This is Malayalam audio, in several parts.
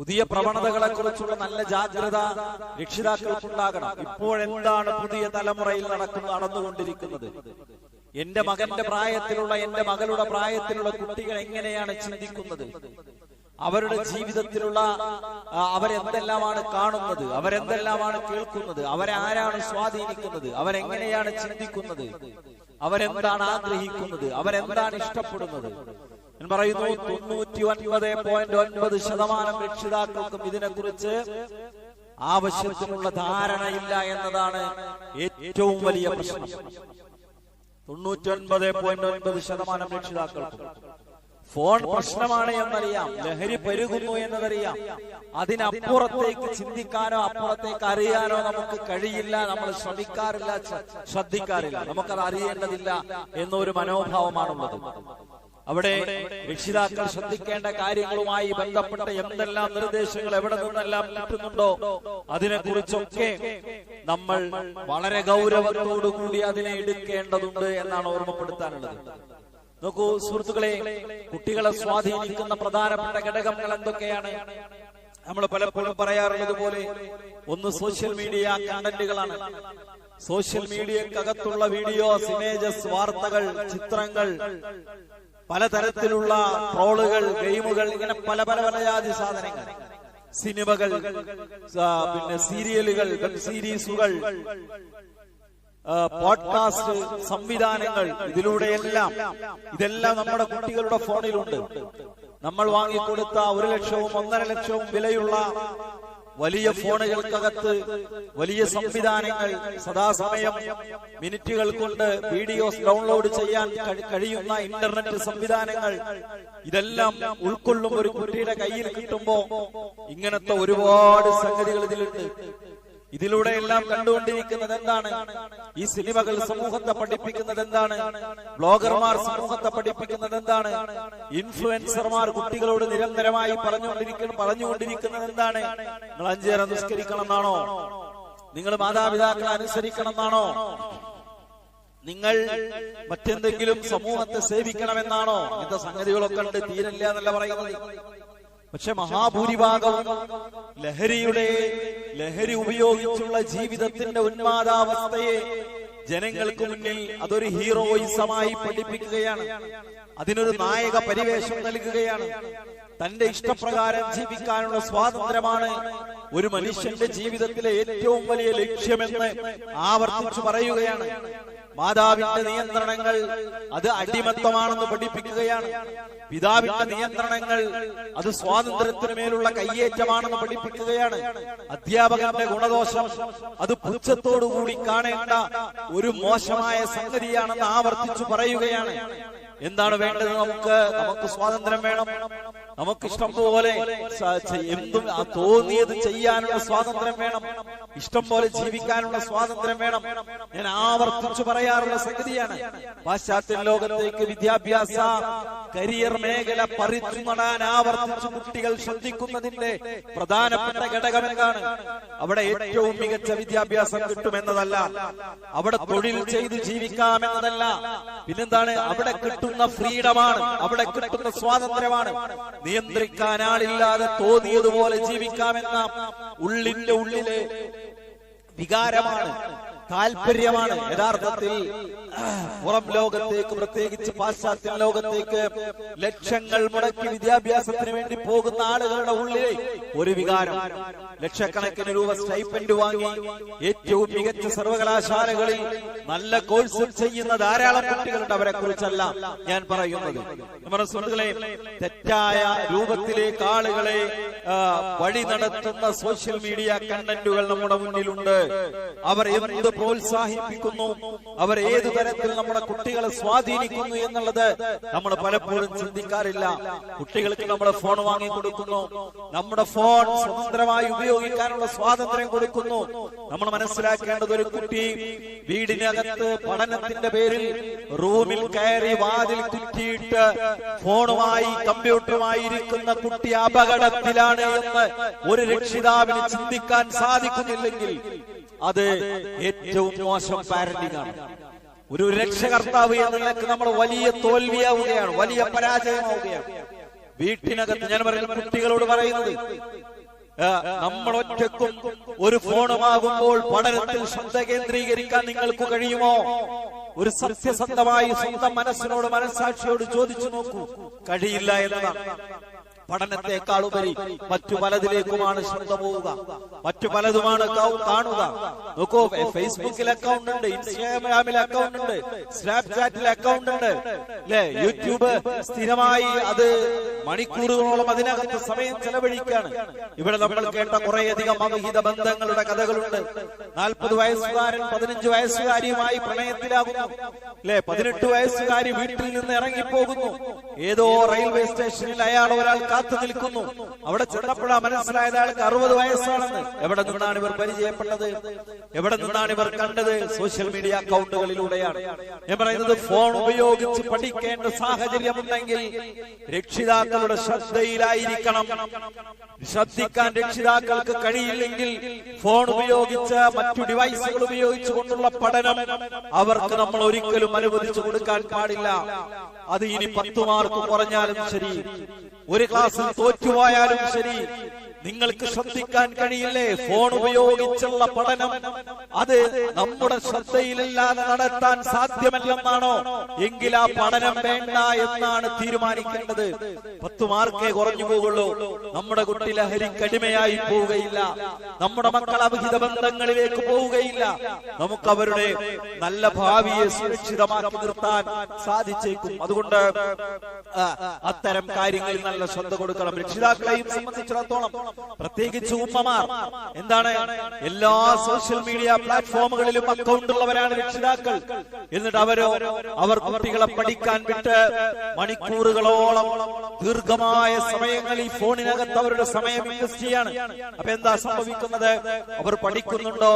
പുതിയ പ്രവണതകളെ കുറിച്ചുള്ള നല്ല ജാഗ്രത രക്ഷിതാക്കൾക്കുണ്ടാകണം. ഇപ്പോഴെന്താണ് പുതിയ തലമുറയിൽ നടക്കുന്ന നടന്നുകൊണ്ടിരിക്കുന്നത്? എന്റെ മകന്റെ പ്രായത്തിലുള്ള എന്റെ മകളുടെ പ്രായത്തിലുള്ള കുട്ടികൾ എങ്ങനെയാണ് ചിന്തിക്കുന്നത്? അവരുടെ ജീവിതത്തിലുള്ള അവരെന്തെല്ലാമാണ് കാണുന്നത്? അവരെന്തെല്ലാമാണ് കേൾക്കുന്നത്? അവരെ ആരാണ് സ്വാധീനിക്കുന്നത്? അവരെങ്ങനെയാണ് ചിന്തിക്കുന്നത്? അവരെന്താണ് ആഗ്രഹിക്കുന്നത്? അവരെന്താണ് ഇഷ്ടപ്പെടുന്നത്? ഞാൻ പറയുന്നു തൊണ്ണൂറ്റി ഒൻപത് പോയിന്റ് ഒൻപത് ശതമാനം രക്ഷിതാക്കൾക്കും ഇതിനെക്കുറിച്ച് ആവശ്യത്തിനുള്ള ധാരണയില്ല എന്നതാണ് ഏറ്റവും വലിയ പ്രശ്നം. തൊണ്ണൂറ്റി ഒൻപത് പോയിന്റ് ഒൻപത് ശതമാനം രക്ഷിതാക്കൾക്കും ഫോൺ പ്രശ്നമാണ് എന്നറിയാം ലഹരി പെരുകുന്നു എന്നതറിയാം. അതിനപ്പുറത്തേക്ക് ചിന്തിക്കാനോ അപ്പുറത്തേക്ക് അറിയാനോ നമുക്ക് കഴിയില്ല നമ്മൾ ശ്രമിക്കാറില്ല ശ്രദ്ധിക്കാറില്ല. നമുക്കത് അറിയേണ്ടതില്ല എന്നൊരു മനോഭാവമാണുള്ളത്. അവിടെ രക്ഷിതാക്കൾ ശ്രദ്ധിക്കേണ്ട കാര്യങ്ങളുമായി ബന്ധപ്പെട്ട എന്തെല്ലാം നിർദ്ദേശങ്ങൾ എവിടെ നിന്നെല്ലാം കിട്ടുന്നുണ്ടോ അതിനെക്കുറിച്ചൊക്കെ നമ്മൾ വളരെ ഗൗരവത്തോടുകൂടി അതിനെ എടുക്കേണ്ടതുണ്ട് എന്നാണ് ഓർമ്മപ്പെടുത്താനുള്ളത്. നോക്കൂ സുഹൃത്തുക്കളെ കുട്ടികളെ സ്വാധീനിക്കുന്ന പ്രധാനപ്പെട്ട ഘടകങ്ങൾ എന്തൊക്കെയാണ്? നമ്മൾ പലപ്പോഴും പറയാറുള്ളത് പോലെ ഒന്ന് സോഷ്യൽ മീഡിയ കണ്ടന്റുകളാണ്. സോഷ്യൽ മീഡിയക്കകത്തുള്ള വീഡിയോസ് ഇമേജസ് വാർത്തകൾ ചിത്രങ്ങൾ പലതരത്തിലുള്ള ട്രോളുകൾ ഗെയിമുകൾ ഇങ്ങനെ പല പല പല ജാതി സാധനങ്ങൾ. സിനിമകൾ പിന്നെ സീരിയലുകൾ വെബ് സീരീസുകൾ പോഡ്കാസ്റ്റ് സംവിധാനങ്ങൾ ഇതിലൂടെയെല്ലാം. ഇതെല്ലാം നമ്മുടെ കുട്ടികളുടെ ഫോണിലുണ്ട്. നമ്മൾ വാങ്ങിക്കൊടുത്ത ഒരു ലക്ഷവും ഒന്നര ലക്ഷവും വിലയുള്ള വലിയ ഫോണുകൾക്കകത്ത് വലിയ സംവിധാനങ്ങൾ സദാസമയം മിനിറ്റുകൾ കൊണ്ട് വീഡിയോസ് ഡൗൺലോഡ് ചെയ്യാൻ കഴിയുന്ന ഇന്റർനെറ്റ് സംവിധാനങ്ങൾ ഇതെല്ലാം ഉൾക്കൊള്ളും ഒരു കുട്ടിയുടെ കയ്യിൽ കിട്ടുമ്പോ ഇങ്ങനത്തെ ഒരുപാട് സംഗതികൾ ഇതിലുണ്ട്. ഇതിലൂടെ എല്ലാം കണ്ടുകൊണ്ടിരിക്കുന്നത് എന്താണ് ഈ സിനിമകൾ സമൂഹത്തെ പഠിപ്പിക്കുന്നത് എന്താണ് ബ്ലോഗർമാർ സമൂഹത്തെ പഠിപ്പിക്കുന്നത് എന്താണ് ഇൻഫ്ലുവൻസർമാർ കുട്ടികളോട് നിരന്തരമായി പറഞ്ഞുകൊണ്ടിരിക്കുന്നു പറഞ്ഞുകൊണ്ടിരിക്കുന്നത് എന്താണ് നിങ്ങൾ അഞ്ചേരം നിസ്കരിക്കണം എന്നാണോ നിങ്ങൾ മാതാപിതാക്കളെ അനുസരിക്കണം എന്നാണോ നിങ്ങൾ മറ്റെന്തെങ്കിലും സമൂഹത്തെ സേവിക്കണമെന്നാണോ? ഇന്നത്തെ സംഗതികളൊക്കെ ഉണ്ട്. തീരല്ല എന്നല്ല പറയുന്നത്. പക്ഷെ മഹാഭൂരിഭാഗവും ലഹരിയുടെ ലഹരി ഉപയോഗിച്ചുള്ള ജീവിതത്തിന്റെ ഉന്മാദാവസ്ഥയെ ജനങ്ങൾക്ക് മുന്നിൽ അതൊരു ഹീറോയിസമായി പഠിപ്പിക്കുകയാണ്. അതിനൊരു നായക പരിവേഷം നൽകുകയാണ്. തന്റെ ഇഷ്ടപ്രകാരം ജീവിക്കാനുള്ള സ്വാതന്ത്ര്യമാണ് ഒരു മനുഷ്യന്റെ ജീവിതത്തിലെ ഏറ്റവും വലിയ ലക്ഷ്യമെന്ന് ആവർത്തിച്ചു പറയുകയാണ്. മാതാവിന്റെ നിയന്ത്രണങ്ങൾ അത് അടിമത്തമാണെന്ന് പഠിപ്പിക്കുകയാണ്. പിതാവിന്റെ നിയന്ത്രണങ്ങൾ അത് സ്വാതന്ത്ര്യത്തിന് മേലുള്ള കയ്യേറ്റമാണെന്ന് പഠിപ്പിക്കുകയാണ്. അധ്യാപകന്റെ ഗുണദോഷം അത് പുച്ഛത്തോടുകൂടി കാണേണ്ട ഒരു മോശമായ സംഗതിയാണെന്ന് ആവർത്തിച്ചു പറയുകയാണ്. എന്താണ് വേണ്ടത് നമുക്ക്? നമുക്ക് സ്വാതന്ത്ര്യം വേണം. നമുക്ക് ഇഷ്ടം പോലെ എന്തും തോന്നിയത് ചെയ്യാനുള്ള സ്വാതന്ത്ര്യം വേണം. ഇഷ്ടം പോലെ ജീവിക്കാനുള്ള സ്വാതന്ത്ര്യം വേണം. ഞാൻ ആവർത്തിച്ചു പറയാറുള്ള സംഗതിയാണ്. പാശ്ചാത്യ ലോകത്തേക്ക് വിദ്യാഭ്യാസ കരിയർ മേഖല പറിച്ചു നടാൻ ആവർത്തിച്ചു കുട്ടികൾ ശ്രദ്ധിക്കുന്നതിന്റെ പ്രധാനപ്പെട്ട ഘടകം എന്താണ്? അവിടെ ഏറ്റവും മികച്ച വിദ്യാഭ്യാസം കിട്ടുമെന്നതല്ല. അവിടെ തൊഴിൽ ചെയ്ത് ജീവിക്കാമെന്നതല്ല. പിന്നെന്താണ്? അവിടെ കിട്ടുന്ന ഫ്രീഡമാണ്. അവിടെ കിട്ടുന്ന സ്വാതന്ത്ര്യമാണ്. നിയന്ത്രിക്കാൻ ആളില്ലാതെ തോന്നിയതുപോലെ ജീവിക്കാമെന്ന ഉള്ളിന്റെ ഉള്ളിലെ വികാരമാണ്. താല്പര്യമാണ്. യഥാർത്ഥത്തിൽ പുറം ലോകത്തേക്ക് പ്രത്യേകിച്ച് പാശ്ചാത്യ ലോകത്തേക്ക് ലക്ഷങ്ങൾ മുടക്കി വിദ്യാഭ്യാസത്തിന് വേണ്ടി പോകുന്ന ആളുകളുടെ ഉള്ളിൽ ഒരു വികാരം. ലക്ഷക്കണക്കിന് രൂപ സ്റ്റൈപ്പൻഡ് വാങ്ങി ഏറ്റവും മികച്ച സർവകലാശാലകളിൽ നല്ല കോഴ്സ് ചെയ്യുന്ന ധാരാളം കുട്ടികളുണ്ട്. അവരെ കുറിച്ചല്ല ഞാൻ പറയുന്നത്. നമ്മുടെ സുഹൃത്തുക്കളെ തെറ്റായ രൂപത്തിലേക്ക് ആളുകളെ വഴി നടത്തുന്ന സോഷ്യൽ മീഡിയ കണ്ടന്റുകൾ നമ്മുടെ മുന്നിലുണ്ട്. അവർ എന്ത് പ്രോത്സാഹിപ്പിക്കുന്നു? അവർ ഏത് തരത്തിൽ നമ്മുടെ കുട്ടികളെ സ്വാധീനിക്കുന്നു എന്നുള്ളത് നമ്മൾ പലപ്പോഴും ചിന്തിക്കാറില്ല. കുട്ടികൾക്ക് നമ്മുടെ ഫോൺ വാങ്ങി കൊടുക്കുന്നു. നമ്മുടെ ഫോൺ സ്വതന്ത്രമായി ഉപയോഗിക്കാനുള്ള സ്വാതന്ത്ര്യം കൊടുക്കുന്നു. നമ്മൾ മനസ്സിലാക്കേണ്ടത് ഒരു കുട്ടി വീടിനകത്ത് പഠനത്തിന്റെ പേരിൽ റൂമിൽ കയറി വാതിൽ കുറ്റിയിട്ട് ഫോണുമായി കമ്പ്യൂട്ടറുമായി ഇരിക്കുന്ന കുട്ടി അപകടത്തിലാണ് എന്ന് ഒരു രക്ഷിതാവിന് ചിന്തിക്കാൻ സാധിക്കുന്നില്ലെങ്കിൽ അത് ഏറ്റവും മോശം പാരന്റിംഗ് ആണ് ഒരു രക്ഷകർത്താവ് എന്ന നിലയ്ക്ക് നമ്മൾ വലിയ തോൽവിയാവുകയാണ് വലിയ പരാജയമാവുകയാണ്. വീട്ടിനകത്ത് ഞാൻ പറയുന്ന കുട്ടികളോട് പറയുന്നത് നമ്മൾ ഒറ്റക്കും ഒരു ഫോണുമാകുമ്പോൾ പഠനത്തിൽ ശ്രദ്ധ കേന്ദ്രീകരിക്കാൻ നിങ്ങൾക്ക് കഴിയുമോ? ഒരു സത്യസന്ധമായി സ്വന്തം മനസ്സിനോട് മനസ്സാക്ഷിയോട് ചോദിച്ചു നോക്കൂ കഴിയില്ല എന്നതാണ്. പഠനത്തെക്കാൾ ഉപരി മറ്റു പലതിലേക്കുമാണ് ശ്രദ്ധ പോവുക. മറ്റു പലതുമാണ് കാണുക. നോക്കൂ ഫേസ്ബുക്കിൽ അക്കൗണ്ട് ഉണ്ട് ഇൻസ്റ്റാഗ്രാമിൽ അക്കൗണ്ട് ഉണ്ട് സ്നാപ്ചാറ്റിൽ അക്കൗണ്ട് ഉണ്ട്. അല്ലെ യൂട്യൂബ് സ്ഥിരമായി അത് മണിക്കൂറുകളോളം അതിനകത്ത് സമയം ചെലവഴിക്കാണ്. ഇവിടെ നമ്മൾ കേട്ട കുറേയധികം അവിഹിത ബന്ധങ്ങളുടെ കഥകളുണ്ട്. നാൽപ്പത് വയസ്സുകാരൻ പതിനഞ്ച് വയസ്സുകാരിയുമായി പ്രണയത്തിലാകുന്നു. അല്ലെ പതിനെട്ട് വയസ്സുകാരി വീട്ടിൽ നിന്ന് ഇറങ്ങിപ്പോകുന്നു. ഏതോ റെയിൽവേ സ്റ്റേഷനിൽ അയാൾ ഒരാൾ കാത്തു നിൽക്കുന്നു. അവിടെ ചെന്നപ്പോഴാ മനസ്സിലായത് ആൾക്ക് അറുപത് വയസ്സാണെന്ന്. എവിടെ നിന്നാണ് ഇവർ പരിചയപ്പെട്ടത്? എവിടെ നിന്നാണ് ഇവർ കണ്ടത്? സോഷ്യൽ മീഡിയ അക്കൗണ്ടുകളിലൂടെയാണ്. ഞാൻ പറയുന്നത് ഫോൺ ഉപയോഗിച്ച് പഠിക്കേണ്ട സാഹചര്യമുണ്ടെങ്കിൽ രക്ഷിതാക്കളുടെ ശ്രദ്ധയിലായിരിക്കണം. ശ്രദ്ധിക്കാൻ രക്ഷിതാക്കൾക്ക് കഴിയില്ലെങ്കിൽ ഫോൺ ഉപയോഗിച്ച് മറ്റു ഡിവൈസുകൾ ഉപയോഗിച്ചു കൊണ്ടുള്ള പഠനം അവർക്ക് നമ്മൾ ഒരിക്കലും അനുവദിച്ചു കൊടുക്കാൻ പാടില്ല. അത് ഇനി പത്തു മാർക്ക് കുറഞ്ഞാലും ശരി. ഒരു ക്ലാസ്സിൽ തോറ്റുപോയാലും ശരി. നിങ്ങൾക്ക് ശ്രദ്ധിക്കാൻ കഴിയില്ലേ? ഫോൺ ഉപയോഗിച്ചുള്ള പഠനം. അത് നമ്മുടെ ശ്രദ്ധയിലില്ലാതെ നടത്താൻ സാധ്യമല്ലെന്നാണോ? എങ്കിൽ ആ പഠനം വേണ്ട എന്നാണ് തീരുമാനിക്കേണ്ടത്. പത്ത് മാർക്കേ കുറഞ്ഞു പോകുള്ളൂ നമ്മുടെ കുട്ടി ലഹരിക്കടിമയായി പോവുകയില്ല. നമ്മുടെ മക്കൾ അവിഹിത ബന്ധങ്ങളിലേക്ക് പോവുകയില്ല. നമുക്ക് അവരുടെ നല്ല ഭാവിയെ സുരക്ഷിതമാക്കി നിർത്താൻ സാധിച്ചേക്കും. അതുകൊണ്ട് അത്തരം കാര്യങ്ങളിൽ നല്ല ശ്രദ്ധ കൊടുക്കണം. രക്ഷിതാക്കളെയും സംബന്ധിച്ചിടത്തോളം പ്രത്യേകിച്ച് ഉമ്മമാർ. എന്താണ്? എല്ലാ സോഷ്യൽ മീഡിയ പ്ലാറ്റ്ഫോമുകളിലും അക്കൗണ്ട് ഉള്ളവരാണ് രക്ഷിതാക്കൾ. എന്നിട്ട് അവരോ അവർ കുട്ടികളെ പഠിക്കാൻ വിട്ട് മണിക്കൂറുകളോളം ദീർഘമായ സമയങ്ങൾ ഈ ഫോണിനകത്ത് അവരുടെ സമയം ഇൻവെസ്റ്റ് ചെയ്യാണ്. അപ്പൊ എന്താ സംഭവിക്കുന്നത്? അവർ പഠിക്കുന്നുണ്ടോ?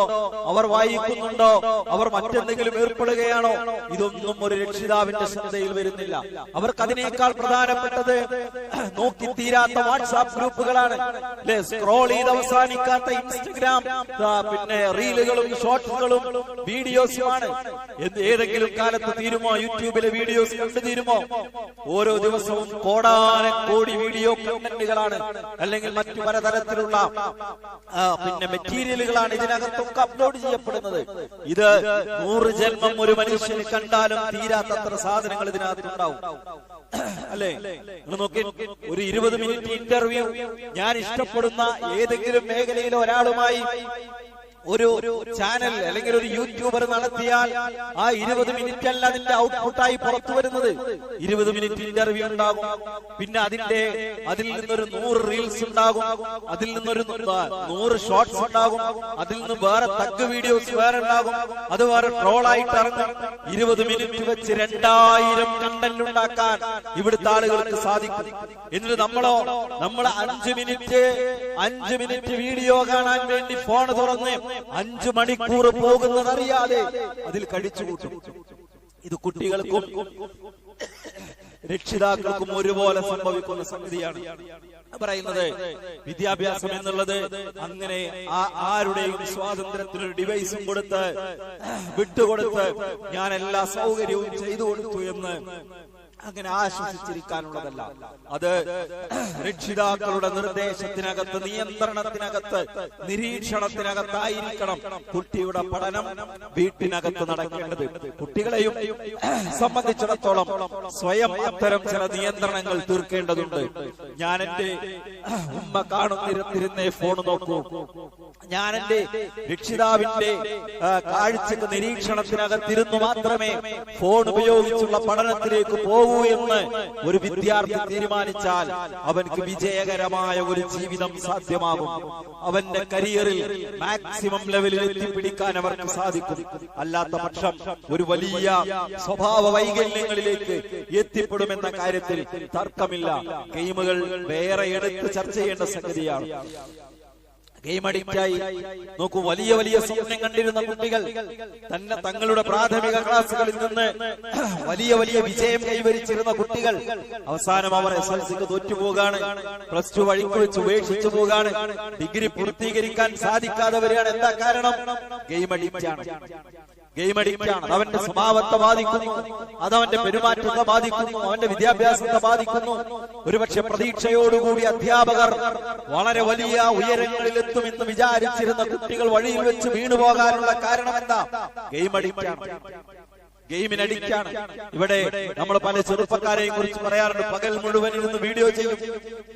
അവർ വായിക്കുന്നുണ്ടോ? അവർ മറ്റെന്തെങ്കിലും ഏർപ്പെടുകയാണോ? ഇതൊന്നും ഒരു രക്ഷിതാവിന്റെ ശ്രദ്ധയിൽ വരുന്നില്ല. അവർക്ക് അതിനേക്കാൾ പ്രധാനപ്പെട്ടത് നോക്കി തീരാത്ത വാട്സാപ്പ് ഗ്രൂപ്പുകളാണ്. അല്ലെ? സ്ക്രോൾ ചെയ്ത് അവസാനിക്കാത്ത ഇൻസ്റ്റഗ്രാം പിന്നെ റീലുകളും ഷോർട്ടുകളും വീഡിയോസുമാണ് ഏതെങ്കിലും കാലത്ത് തീരുമോ? യൂട്യൂബിലെ വീഡിയോസ് കണ്ടു തീരുമോ? ഓരോ ദിവസവും കോടാന കോടി വീഡിയോ കണ്ടന്റുകളാണ് അല്ലെങ്കിൽ മറ്റു പലതരത്തിലുള്ള പിന്നെ മെറ്റീരിയലുകളാണ് ഇതിനകത്തൊക്കെ അപ്ലോഡ് ചെയ്യപ്പെടുന്നത്. ഇത് നൂറ് ജന്മം ഒരു മനുഷ്യന് കണ്ടാലും തീരാത്തത്ര സാധനങ്ങൾ ഇതിനകത്തുണ്ടാവും. അല്ലേ? നോക്കി ഒരു ഇരുപത് മിനിറ്റ് ഇന്റർവ്യൂ ഞാൻ ഇഷ്ടപ്പെടുന്ന ഏതെങ്കിലും മേഖലയിലെ ഒരാളുമായി ഒരു ചാനൽ അല്ലെങ്കിൽ ഒരു യൂട്യൂബർ നടത്തിയാൽ ആ ഇരുപത് മിനിറ്റ് അല്ല അതിന്റെ ഔട്ട്പുട്ടായി പുറത്തു വരുന്നത്. ഇരുപത് മിനിറ്റ് ഇന്റർവ്യൂ ഉണ്ടാകും. പിന്നെ അതിന്റെ അതിൽ നിന്നൊരു നൂറ് റീൽസ് ഉണ്ടാകും. അതിൽ നിന്നൊരു നൂറ് ഷോർട്സ് ഉണ്ടാകും. അതിൽ നിന്ന് വേറെ തഗ് വീഡിയോസ് വേറെ ഉണ്ടാകും. അത് വേറെ ട്രോൾ ആയിട്ട് ഇറങ്ങും. ഇരുപത് മിനിറ്റ് വെച്ച് രണ്ടായിരം കണ്ടന്റ് ഉണ്ടാക്കാൻ ഇവിടുത്തെ ആളുകൾക്ക് സാധിക്കും. എന്നിട്ട് നമ്മളോ നമ്മൾ അഞ്ച് മിനിറ്റ് അഞ്ച് മിനിറ്റ് വീഡിയോ കാണാൻ വേണ്ടി ഫോൺ തുറന്ന് അഞ്ചു മണിക്കൂർ പോകുന്നതറിയാതെ അതിൽ കഴിച്ചുകൂട്ടും ഇത് കുട്ടികൾക്കും രക്ഷിതാക്കൾക്കും ഒരുപോലെ സംഭവിക്കുന്ന സംഗതിയാണ്. പറയുന്നത് വിദ്യാഭ്യാസം എന്നുള്ളത് അങ്ങനെ ആ- ആരുടെയും സ്വാതന്ത്ര്യത്തിന് ഡിവൈസും കൊടുത്ത് വിട്ടുകൊടുത്ത് ഞാൻ എല്ലാ സൗകര്യവും ചെയ്തു കൊടുത്തു എന്ന് അങ്ങനെ ആശ്വസിച്ചിരിക്കാനുള്ളതല്ല. അത് രക്ഷിതാക്കളുടെ നിർദ്ദേശത്തിനകത്ത് നിയന്ത്രണത്തിനകത്ത് നിരീക്ഷണത്തിനകത്തായിരിക്കണം കുട്ടിയുടെ പഠനം വീട്ടിനകത്ത് നടക്കേണ്ടത്. കുട്ടികളെയും സംബന്ധിച്ചിടത്തോളം സ്വയം അത്തരം ചില നിയന്ത്രണങ്ങൾ തീർക്കേണ്ടതുണ്ട്. ഞാൻ എന്റെ ഉമ്മ കാണുന്നിരുന്നിരുന്നേ ഫോൺ നോക്കൂ. ഞാൻ എന്റെ രക്ഷിതാവിന്റെ കാഴ്ചക്ക് നിരീക്ഷണത്തിനകത്തിരുന്നു മാത്രമേ ഫോൺ ഉപയോഗിച്ചുള്ള പഠനത്തിലേക്ക് പോകൂ എന്ന് ഒരു വിദ്യാർത്ഥി തീരുമാനിച്ചാൽ അവൻക്ക് വിജയകരമായ ഒരു ജീവിതം സാധ്യമാകും. അവന്റെ കരിയറിൽ മാക്സിമം ലെവലിൽ എത്തിപ്പിടിക്കാൻ അവർക്ക് സാധിക്കും. അല്ലാത്ത പക്ഷം ഒരു വലിയ സ്വഭാവ വൈകല്യങ്ങളിലേക്ക് എത്തിപ്പെടുമെന്ന കാര്യത്തിൽ തർക്കമില്ല. ഗെയിമുകൾ വേറെ എടുത്ത് ചർച്ച ചെയ്യേണ്ട സംഗതിയാണ്. ഗെയിം അഡിക്റ്റായി നോക്കൂ വലിയ വലിയ സ്വപ്നം കണ്ടിരുന്ന കുട്ടികൾ തന്നെ തങ്ങളുടെ പ്രാഥമിക ക്ലാസ്സുകളിൽ നിന്ന് വലിയ വലിയ വിജയം കൈവരിച്ചിരുന്ന കുട്ടികൾ അവസാനം അവർ എസ് എൽ സിക്ക് തോറ്റുപോകാണ് പ്ലസ് ടു വഴിക്ക് വെച്ച് ഉപേക്ഷിച്ചു പോകാണ് ഡിഗ്രി പൂർത്തീകരിക്കാൻ സാധിക്കാതെ വരികയാണ്. എന്താ കാരണം? ഗെയിം അഡിക്റ്റ് ആണ്. ഗെയിം അഡിക്റ്റാണ് അവന്റെ സ്വഭാവത്തെ ബാധിക്കുന്നു. അതവന്റെ പെരുമാറ്റത്തെ ബാധിക്കുന്നു. അവന്റെ വിദ്യാഭ്യാസത്തെ ബാധിക്കുന്നു. ഒരുപക്ഷെ പ്രതീക്ഷയോടുകൂടി അധ്യാപകർ വളരെ വലിയ ഉയരങ്ങളിൽ എത്തുമെന്ന് വിചാരിച്ചിരുന്ന കുട്ടികൾ വഴിയിൽ വെച്ച് വീണുപോകാനുള്ള കാരണം എന്താ? ഗെയിം അഡിക്റ്റാണ് ഗെയിമിന് അടിക്കാണ് ഇവിടെ നമ്മൾ പല ചെറുപ്പക്കാരെയും കുറിച്ച് പറയാറുണ്ട്. പകൽ മുഴുവൻ ഇരുന്ന് വീഡിയോ ചെയ്യും.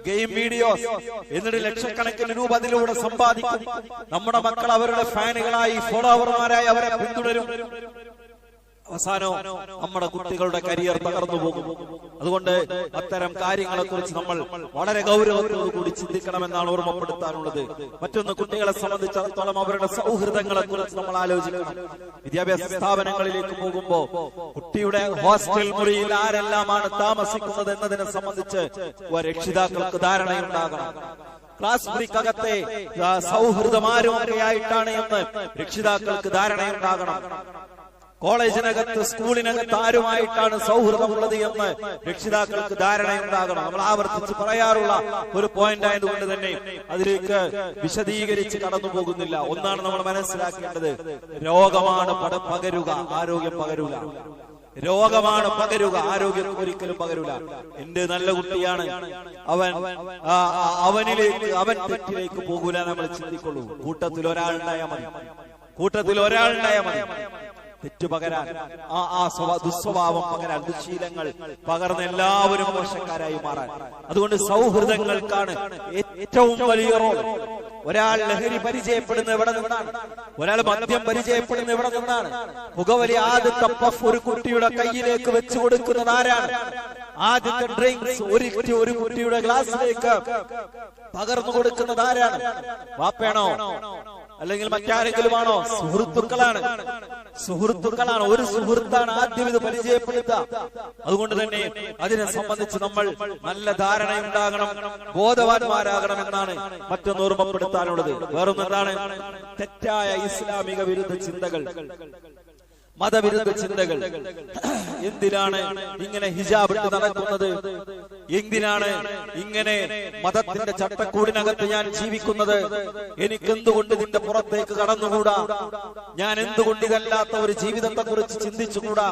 Game videos. എന്നിട്ട് ലക്ഷക്കണക്കിന് രൂപ അതിലൂടെ സമ്പാദിക്കും. നമ്മുടെ മക്കൾ അവരുടെ ഫാനുകളായി ഫോളോവർമാരായി അവരെ പിന്തുടരും. അവസാനം നമ്മുടെ കുട്ടികളുടെ കരിയർ തകർന്നു പോകും. അതുകൊണ്ട് അത്തരം കാര്യങ്ങളെ കുറിച്ച് നമ്മൾ വളരെ ഗൗരവത്തോടു കൂടി ചിന്തിക്കണമെന്നാണ് ഓർമ്മപ്പെടുത്താനുള്ളത്. മറ്റൊന്ന് കുട്ടികളെ സംബന്ധിച്ചിടത്തോളം അവരുടെ സൗഹൃദങ്ങളെ കുറിച്ച് നമ്മൾ ആലോചിക്കണം. വിദ്യാഭ്യാസ സ്ഥാപനങ്ങളിലേക്ക് പോകുമ്പോ കുട്ടിയുടെ ഹോസ്റ്റൽ മുറിയിൽ ആരെല്ലാമാണ് താമസിക്കുന്നത് എന്നതിനെ സംബന്ധിച്ച് രക്ഷിതാക്കൾക്ക് ധാരണയുണ്ടാകണം. ക്ലാസ് മുറിക്കകത്തെ സൗഹൃദമാരും ഒക്കെയായിട്ടാണ് എന്ന് രക്ഷിതാക്കൾക്ക് ധാരണയുണ്ടാകണം. കോളേജിനകത്ത് സ്കൂളിനകത്ത് ആരുമായിട്ടാണ് സൗഹൃദമുള്ളത് എന്ന് രക്ഷിതാക്കൾക്ക് ധാരണയുണ്ടാകണം. നമ്മൾ ആവർത്തിച്ച് പറയാറുള്ള ഒരു പോയിന്റ് ആയതുകൊണ്ട് തന്നെ അതിലേക്ക് വിശദീകരിച്ച് കടന്നു പോകുന്നില്ല ഒന്നാണ് നമ്മൾ മനസ്സിലാക്കേണ്ടത്. രോഗമാണ് പകരുക ആരോഗ്യം പകരുക രോഗമാണ് പകരുക ആരോഗ്യം ഒരിക്കലും പകരുക എന്റെ നല്ല കുട്ടിയാണ്. അവൻ അവനിലേക്ക് അവൻ തെറ്റിലേക്ക് പോകൂല നമ്മൾ ചിന്തിക്കൊള്ളൂ. കൂട്ടത്തിൽ ഒരാളുണ്ടായാൽ മതി. കൂട്ടത്തിൽ ഒരാളുണ്ടായാൽ മതി. തെറ്റു പകരാൻ ആ ആ സ്വഭാ- ദുസ്വഭാവം പകരാൻ ദുശീലങ്ങൾ പകർന്ന് എല്ലാവരും മോശക്കാരായി മാറാൻ. അതുകൊണ്ട് സൗഹൃദങ്ങൾക്കാണ് ഏറ്റവും വലിയ റോൾ. ഒരാൾ ലഹരി പരിചയപ്പെടുന്ന എവിടെ നിന്നാണ്? ഒരാൾ മദ്യം പരിചയപ്പെടുന്ന എവിടെ നിന്നാണ്? പുകവലി ആദ്യത്തെ പഫ് ഒരു കുട്ടിയുടെ കയ്യിലേക്ക് വെച്ചു കൊടുക്കുന്നത് ആരാണ്? ആദ്യത്തെ ഡ്രിങ്ക്സ് ഒരു ഒരു കുട്ടിയുടെ ഗ്ലാസ്സിലേക്ക് പകർന്നു കൊടുക്കുന്നത് ആരാണ്? വാപ്പയാണോ? അല്ലെങ്കിൽ മറ്റാരെങ്കിലും ആണോ സുഹൃത്തുക്കളാണ്. സുഹൃത്തുക്കളാണ്. ഒരു സുഹൃത്താണ് ആദ്യം ഇത് പരിചയപ്പെടുത്തുക. അതുകൊണ്ട് തന്നെ അതിനെ സംബന്ധിച്ച് നമ്മൾ നല്ല ധാരണയുണ്ടാകണം ബോധവാന്മാരാകണം എന്നാണ് മറ്റൊന്ന് ഓർമ്മപ്പെടുത്താനുള്ളത്. വേറൊന്നെന്താണ്? തെറ്റായ ഇസ്ലാമിക വിരുദ്ധ ചിന്തകൾ. മതവിരുദ്ധ ചിന്തകൾ. എന്തിനാണ് ഇങ്ങനെ ഹിജാബ് ഇട്ട് നടക്കുന്നത്? എന്തിനാണ് ഇങ്ങനെ മതത്തിന്റെ ചട്ടക്കൂടിനകത്ത് ഞാൻ ജീവിക്കുന്നത്? എനിക്ക് എന്തുകൊണ്ട് ഇതിന്റെ പുറത്തേക്ക് കടന്നുകൂടാ? ഞാൻ എന്തുകൊണ്ട് ഇതല്ലാത്ത ഒരു ജീവിതത്തെ കുറിച്ച് ചിന്തിച്ചുകൂടാ?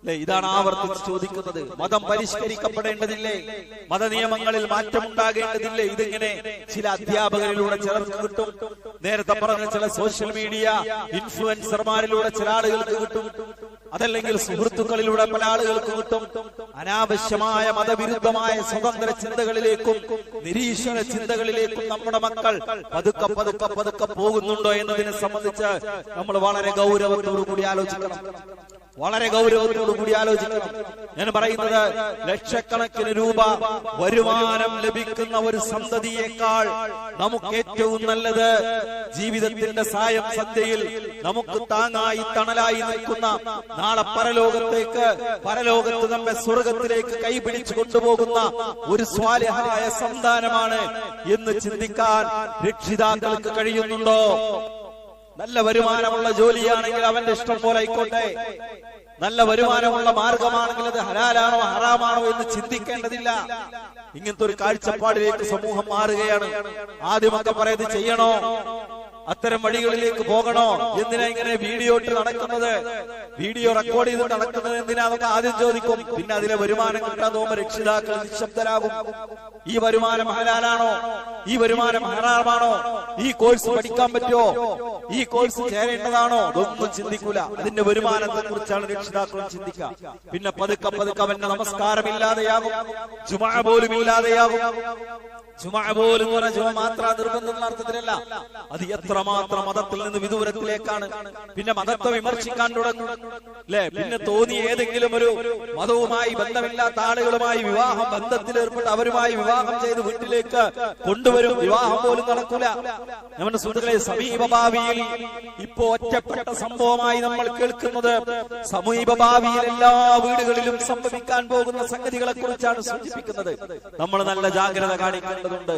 അല്ലെ ഇതാണ് ആവർത്തിച്ച് ചോദിക്കുന്നത്. മതം പരിഷ്കരിക്കപ്പെടേണ്ടതില്ലേ? മതനിയമങ്ങളിൽ മാറ്റമുണ്ടാകേണ്ടതില്ലേ? ഇതിങ്ങനെ ചില അധ്യാപകരിലൂടെ ചിലർക്ക് കിട്ടും. നേരത്തെ പറഞ്ഞ ചില സോഷ്യൽ മീഡിയ ഇൻഫ്ലുവൻസർമാരിലൂടെ ചില ആളുകൾക്ക് കിട്ടും. അതല്ലെങ്കിൽ സുഹൃത്തുക്കളിലൂടെ പല ആളുകൾക്ക് കിട്ടും. അനാവശ്യമായ മതവിരുദ്ധമായ സ്വതന്ത്ര ചിന്തകളിലേക്കും നിരീശ്വര ചിന്തകളിലേക്കും നമ്മുടെ മക്കൾ പതുക്കെ പതുക്കെ പതുക്കെ പോകുന്നുണ്ടോ എന്നതിനെ സംബന്ധിച്ച് നമ്മൾ വളരെ ഗൗരവത്തോടു കൂടി ആലോചിക്കണം. വളരെ ഗൗരവത്തോടു കൂടി ആലോചിക്കണം. ഞാൻ പറയുന്നത് ലക്ഷക്കണക്കിന് രൂപ വരുമാനം ലഭിക്കുന്ന ഒരു സന്തതിയേക്കാൾ നമുക്ക് ഏറ്റവും നല്ലത് ജീവിതത്തിന്റെ സായം സന്ധ്യയിൽ നമുക്ക് താങ്ങായി തണലായി നിൽക്കുന്ന നാളെ പരലോകത്തേക്ക് പരലോകത്ത് നമ്മെ സ്വർഗത്തിലേക്ക് കൈപിടിച്ചു കൊണ്ടുപോകുന്ന ഒരു സ്വാലിഹായ സന്താനമാണ് എന്ന് ചിന്തിക്കാൻ രക്ഷിതാക്കൾക്ക് കഴിയുന്നുണ്ടോ? നല്ല വരുമാനമുള്ള ജോലിയാണെങ്കിൽ അവന്റെ ഇഷ്ടം പോലെ ആയിക്കോട്ടെ. നല്ല വരുമാനമുള്ള മാർഗമാണെങ്കിൽ അത് ഹലാലാണോ ഹറാമാണോ എന്ന് ചിന്തിക്കേണ്ടതില്ല. ഇങ്ങനത്തെ ഒരു കാഴ്ചപ്പാടിലേക്ക് സമൂഹം മാറുകയാണ്. ആദ്യമൊക്കെ പറയുന്നത് ചെയ്യണോ? അത്തരം വഴികളിലേക്ക് പോകണോ? എന്തിനാ ഇങ്ങനെ വീഡിയോ ഇട്ട് നടക്കുന്നത്? വീഡിയോ റെക്കോർഡ് ചെയ്ത് നടക്കുന്നത് എന്തിനാ? നമുക്ക് ആദ്യം ചോദിക്കും. പിന്നെ അതിലെ വരുമാനം കിട്ടാൻ തോന്നുമ്പോ രക്ഷിതാക്കൾ നിശബ്ദരാകും. ഈ വരുമാനം ഹലാലാണോ? ഈ വരുമാനം ഹറാമാണോ? ഈ കോഴ്സ് പഠിക്കാൻ പറ്റുമോ? ഈ കോഴ്സ് ചേരേണ്ടതാണോ? അതൊന്നും ചിന്തിക്കൂല. അതിന്റെ വരുമാനത്തെ കുറിച്ചാണ് രക്ഷിതാക്കളും ചിന്തിക്കുക പിന്നെ പതുക്കെ പതുക്കെ അവന്റെ നമസ്കാരം ഇല്ലാതെയാകും ജുമാ പോലും ഇല്ലാതെയാകും. ജുമാ പോലും പറഞ്ഞാൽ ജുമ മാത്ര നിർബന്ധം അർത്ഥത്തിലല്ല. അത് എത്രമാത്രം മതത്തിൽ നിന്ന് വിദൂരത്തിലേക്കാണ്. പിന്നെ മതത്തെ വിമർശിക്കാൻ തുടങ്ങും. അല്ലെ പിന്നെ തോന്നി ഏതെങ്കിലും ഒരു മതവുമായി ബന്ധമില്ലാത്ത ആളുകളുമായി വിവാഹം ബന്ധത്തിൽ ഏർപ്പെട്ട് അവരുമായി വിവാഹം ചെയ്ത് വീട്ടിലേക്ക് കൊണ്ടുവരും. വിവാഹം പോലും നടക്കൂല. നമ്മുടെ സുഹൃത്തുക്കളെ സമീപ ഭാവിയിൽ ഇപ്പോ ഒറ്റപ്പെട്ട സംഭവമായി നമ്മൾ കേൾക്കുന്നത് സമീപ ഭാവിയിൽ എല്ലാ വീടുകളിലും സംഭവിക്കാൻ പോകുന്ന സംഗതികളെ കുറിച്ചാണ് സൂചിപ്പിക്കുന്നത്. നമ്മൾ നല്ല ജാഗ്രത കാണിക്കേണ്ടതുണ്ട്.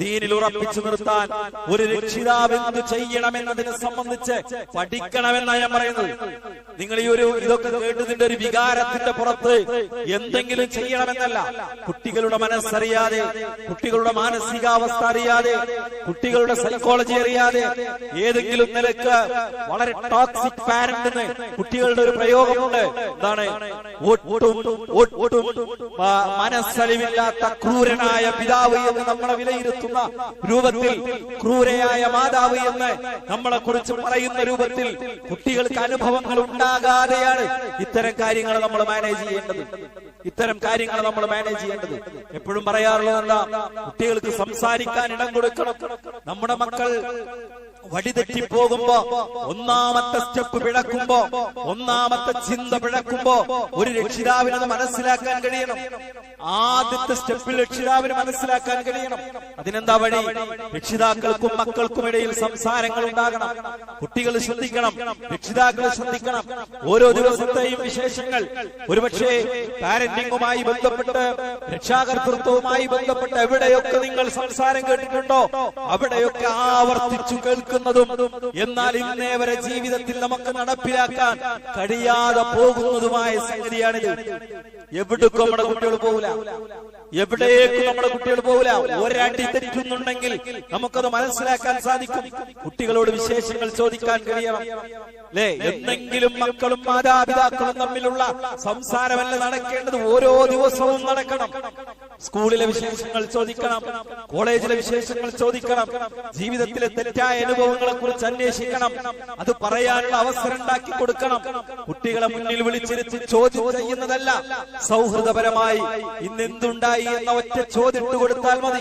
ദീനിൽ ഉറപ്പിച്ചു നിർത്താൻ ഒരു രക്ഷിതാവ് എന്ത് ചെയ്യണമെന്നതിനെ സംബന്ധിച്ച് പഠിക്കണമെന്നാണ് ഞാൻ പറയുന്നത്. നിങ്ങൾ ഈ ഒരു ഇതൊക്കെ കേട്ടതിന്റെ ഒരു വികാരത്തിന്റെ പുറത്ത് എന്തെങ്കിലും ചെയ്യണമെന്നല്ല. കുട്ടികളുടെ മനസ്സറിയാതെ കുട്ടികളുടെ മാനസികാവസ്ഥ അറിയാതെ കുട്ടികളുടെ സൈക്കോളജി അറിയാതെ ഏതെങ്കിലും നിലയ്ക്ക് വളരെ ടോക്സിക് പാരന്റിന് കുട്ടികളുടെ ഒരു പ്രയോഗമുണ്ട്. എന്താണ് മനസ്സലിവില്ലാത്ത ക്രൂരനായ പിതാവ് എന്ന് നമ്മളെ വിലയിരുത്തുന്ന രൂപത്തിൽ ക്രൂരയായ മാതാവ് എന്ന് നമ്മളെ കുറിച്ച് പറയുന്ന രൂപത്തിൽ കുട്ടികൾക്ക് അനുഭവങ്ങൾ ഉണ്ടാകാതെയാണ് ഇത്തരം കാര്യങ്ങൾ നമ്മൾ മാനേജ് ചെയ്യേണ്ടത്. ഇത്തരം കാര്യങ്ങൾ നമ്മൾ മാനേജ് ചെയ്യേണ്ടത്. എപ്പോഴും പറയാറുള്ളത് എന്താ? കുട്ടികൾക്ക് സംസാരിക്കാൻ ഇടം കൊടുക്കണം. നമ്മുടെ മക്കൾ വഴിതെറ്റി പോകുമ്പോ ഒന്നാമത്തെ സ്റ്റെപ്പ് പിഴക്കുമ്പോ ഒന്നാമത്തെ ചിന്ത പിഴക്കുമ്പോ ഒരു രക്ഷിതാവിന് അത് മനസ്സിലാക്കാൻ കഴിയണം. ആദ്യത്തെ സ്റ്റെപ്പിൽ രക്ഷിതാവിന് മനസ്സിലാക്കാൻ കഴിയണം. അതിനെന്താ വഴി? രക്ഷിതാക്കൾക്കും മക്കൾക്കും ഇടയിൽ സംസാരങ്ങൾ ഉണ്ടാകണം. കുട്ടികൾ ശ്രദ്ധിക്കണം. രക്ഷിതാക്കൾ ശ്രദ്ധിക്കണം. ഓരോ ദിവസത്തെയും വിശേഷങ്ങൾ. ഒരുപക്ഷെ പാരന്റിങ്ങുമായി ബന്ധപ്പെട്ട് രക്ഷാകർത്തൃത്വവുമായി ബന്ധപ്പെട്ട് എവിടെയൊക്കെ നിങ്ങൾ സംസാരം കേട്ടിട്ടുണ്ടോ അവിടെയൊക്കെ ആവർത്തിച്ചു കേൾക്കുന്നതും എന്നാൽ ഇന്നേ വരെ ജീവിതത്തിൽ നമുക്ക് നടപ്പിലാക്കാൻ കഴിയാതെ പോകുന്നതുമായ സംഗതിയാണിത്. എവിടേക്കും നമ്മുടെ കുട്ടികൾ പോകില്ല എവിടേക്കും നമ്മുടെ കുട്ടികൾ പോകില്ല ഒരടി തെറ്റുന്നുണ്ടെങ്കിൽ നമുക്കത് മനസ്സിലാക്കാൻ സാധിക്കും. കുട്ടികളോട് വിശേഷങ്ങൾ ചോദിക്കാൻ കഴിയണം. അല്ലേ എന്തെങ്കിലും മക്കളും മാതാപിതാക്കളും തമ്മിലുള്ള സംസാരമല്ല നടക്കേണ്ടത്. ഓരോ ദിവസവും നടക്കണം. സ്കൂളിലെ വിശേഷങ്ങൾ ചോദിക്കണം കോളേജിലെ വിശേഷങ്ങൾ ചോദിക്കണം ജീവിതത്തിലെ തെറ്റായ അനുഭവങ്ങളെ കുറിച്ച് അന്വേഷിക്കണം അത് പറയാനുള്ള അവസരം ഉണ്ടാക്കി കൊടുക്കണം. കുട്ടികളെ മുന്നിൽ വിളിച്ചിരുത്തി ചോദ്യം ചെയ്യുന്നതല്ല സൗഹൃദപരമായി ഇന്ന് എന്തുണ്ടായി എന്ന ഒറ്റ ചോദ്യം കൊടുത്താൽ മതി.